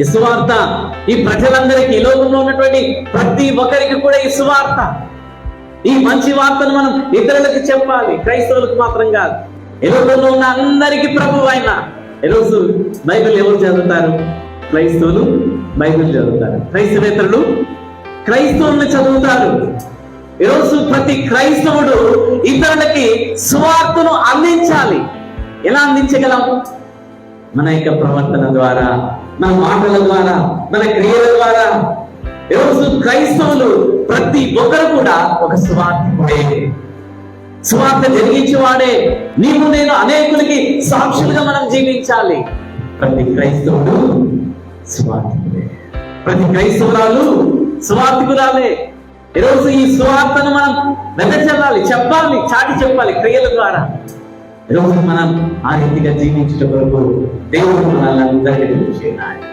ఈ సువార్త ఈ ప్రజలందరికీ ఈ లోకంలో ఉన్నటువంటి ప్రతి ఒక్కరికి కూడా ఈ సువార్త ఈ మంచి వార్తను మనం ఇతరులకు చెప్పాలి. క్రైస్తవులకు మాత్రం కాదు. ఈ లోకంలో ఉన్న అందరికీ ప్రభు ఆయన ఈరోజు బైబిల్ ఎవరు చదువుతారు? క్రైస్తవులు బైబిల్ చదువుతారు. క్రైస్తవేతరులు క్రైస్తవుల్ని చదువుతారు. ఈరోజు ప్రతి క్రైస్తవుడు ఇతరులకి సువార్తను అందించాలి. ఎలా అందించగలం? మన యొక్క ప్రవర్తన ద్వారా మన మాటల ద్వారా మన క్రియల ద్వారా ఈరోజు క్రైస్తవులు ప్రతి ఒక్కరు కూడా ఒక సువార్తికుడే సువార్త జరిగించేవాడే. నీవు నేను అనేకులకి సాక్షులుగా మనం జీవించాలి. ప్రతి క్రైస్తవుడు సువార్తికుడే ప్రతి క్రైస్తవురాలు స్వార్థకురాలే. ఈరోజు ఈ సువార్తను మనం వెదజల్లాలి చెప్పాలి చాటి చెప్పాలి క్రియల ద్వారా. ఈరోజు మనం ఆ రీతిగా జీవించడం కొరకు దేవుడు మనల్ని అందరికీ చేయాలి